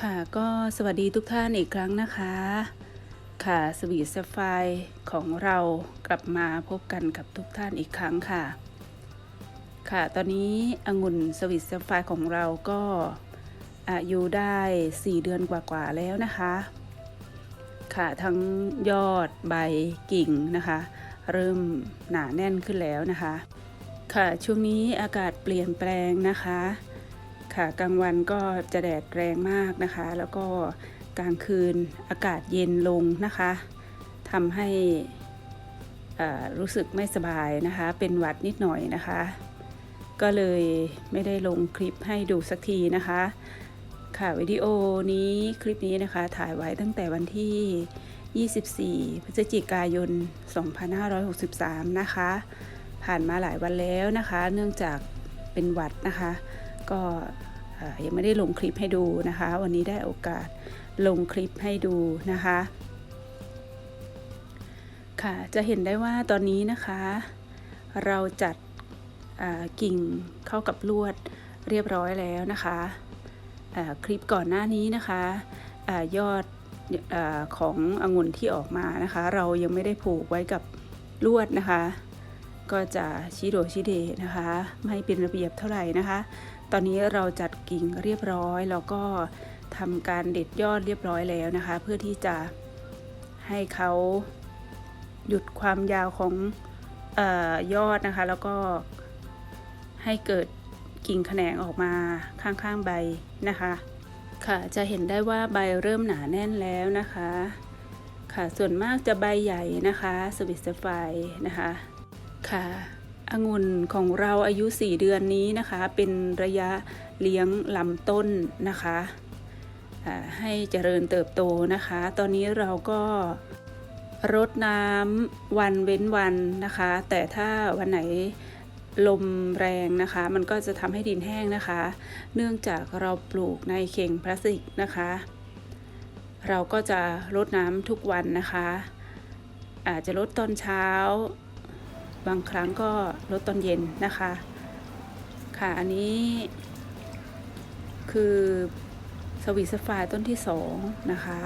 ค่ะก็สวัสดีทุกท่านอีกครั้งนะคะ ค่ะสวีทไฟของเรากลับมาพบกันกับทุกท่านอีกครั้งค่ะ ค่ะตอนนี้องุ่นสวีทไฟของเราก็อายุได้ 4 เดือนกว่าๆแล้วนะคะ ค่ะทั้งยอดใบกิ่งนะคะ เริ่มหนาแน่นขึ้นแล้วนะคะ ค่ะช่วงนี้อากาศเปลี่ยนแปลงนะคะ ค่ะกลางวันก็จะแดดแรงมากนะคะ แล้วก็กลางคืนอากาศเย็นลงนะคะทำให้รู้สึกไม่สบายนะคะ เป็นหวัดนิดหน่อยนะคะ ก็เลยไม่ได้ลงคลิปให้ดูสักทีนะคะ ค่ะวิดีโอนี้คลิปนี้นะคะ ถ่ายไว้ตั้งแต่วันที่ 24 พฤศจิกายน 2563 นะคะ ผ่านมาหลายวันแล้วนะคะ เนื่องจากเป็นหวัดนะคะ ก็ ยังไม่ได้ลงคลิปให้ดูนะคะ วันนี้ได้โอกาสลงคลิปให้ดูนะคะ ค่ะจะเห็นได้ว่าตอนนี้นะคะ เราจัดกิ่งเข้ากับลวดเรียบร้อยแล้วนะคะคลิปก่อนหน้านี้นะคะอยอดอขององุ่นที่ออกมานะคะ เรายังไม่ได้ผูกไว้กับลวดนะคะ ก็จะชิโดชิเดนะคะ ไม่เป็นระเบียบเท่าไหร่นะคะ ตอนนี้เราจัดกิ่งเรียบร้อยแล้วก็ทำการเด็ดยอดเรียบร้อยแล้วนะคะ เพื่อที่จะให้เขาหยุดความยาวของออยอดนะคะ แล้วก็ให้เกิดกิ่งแขนงออกมาข้างๆใบนะคะ ค่ะจะเห็นได้ว่าใบเริ่มหนาแน่นแล้วนะคะ ค่ะส่วนมากจะใบใหญ่นะคะสวิสไฟนะคะค่ะ องุ่นของเราอายุ 4 เดือนนี้นะคะ เป็นระยะเลี้ยงลำต้นนะคะให้เจริญเติบโตนะคะ ตอนนี้เราก็รดน้ำวันเว้นวันนะคะ แต่ถ้าวันไหนลมแรงนะคะ มันก็จะทำให้ดินแห้งนะคะ เนื่องจากเราปลูกในเข่งพลาสติกนะคะ เราก็จะรดน้ำทุกวันนะคะ อาจจะลดตอนเช้า บางครั้งก็ลดตอนเย็นนะคะ ค่ะอันนี้คือสวีทสฟายต้นที่สองนะคะ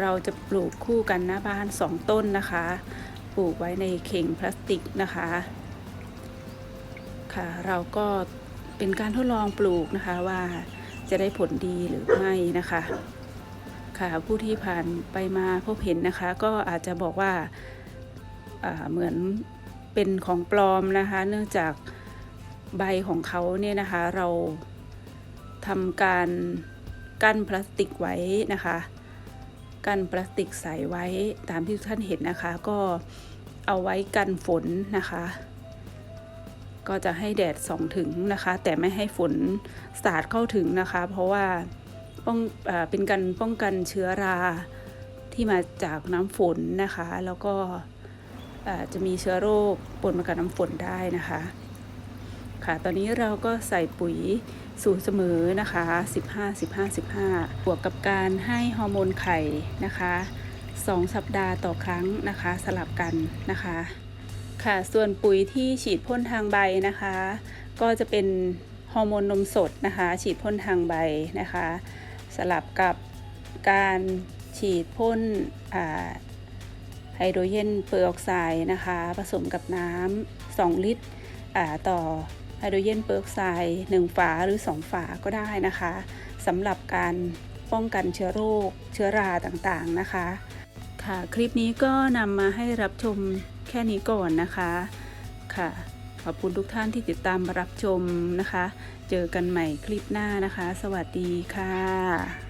เราจะปลูกคู่กันหน้าบ้านสองต้นนะคะ ปลูกไว้ในเข่งพลาสติกนะคะ ค่ะเราก็เป็นการทดลองปลูกนะคะว่าจะได้ผลดีหรือไม่นะคะ ค่ะผู้ที่ผ่านไปมาพบเห็นนะคะ ก็อาจจะบอกว่า เหมือนเป็นของปลอมนะคะ เนื่องจากใบของเขาเนี่ยนะคะ เราทำการกั้นพลาสติกไว้นะคะ กั้นพลาสติกใส่ไว้ตามที่ทุกท่านเห็นนะคะ ก็เอาไว้กันฝนนะคะ ก็จะให้แดดส่องถึงนะคะ แต่ไม่ให้ฝนสาดเข้าถึงนะคะ เพราะว่าป้องอเป็นการป้องกันเชื้อราที่มาจากน้ำฝนนะคะ แล้วก็ จะมีเชื้อโรคปนมากับน้ำฝนได้นะคะ ค่ะ ตอนนี้เราก็ใส่ปุ๋ยสูตรเสมอนะคะ 15 15 15 บวกกับการให้ฮอร์โมนไข่นะคะ2 สัปดาห์ต่อครั้งนะคะ สลับกันนะคะ ค่ะส่วนปุ๋ยที่ฉีดพ่นทางใบนะคะ ก็จะเป็นฮอร์โมนนมสดนะคะ ฉีดพ่นทางใบนะคะ สลับกับการฉีดพ่นอ่า ไฮโดรเจนเปอร์ออกไซด์นะคะ ผสมกับน้ำ2 ลิตรต่อไฮโดรเจนเปอร์ออกไซด์1ฝาหรือ 2 ฝาก็ได้นะคะสำหรับการป้องกันเชื้อโรค เชื้อราต่างๆนะคะ ค่ะคลิปนี้ก็นำมาให้รับชมแค่นี้ก่อนนะคะค่ะ ขอบคุณทุกท่านที่ติดตามรับชมนะคะ เจอกันใหม่คลิปหน้านะคะ สวัสดีค่ะ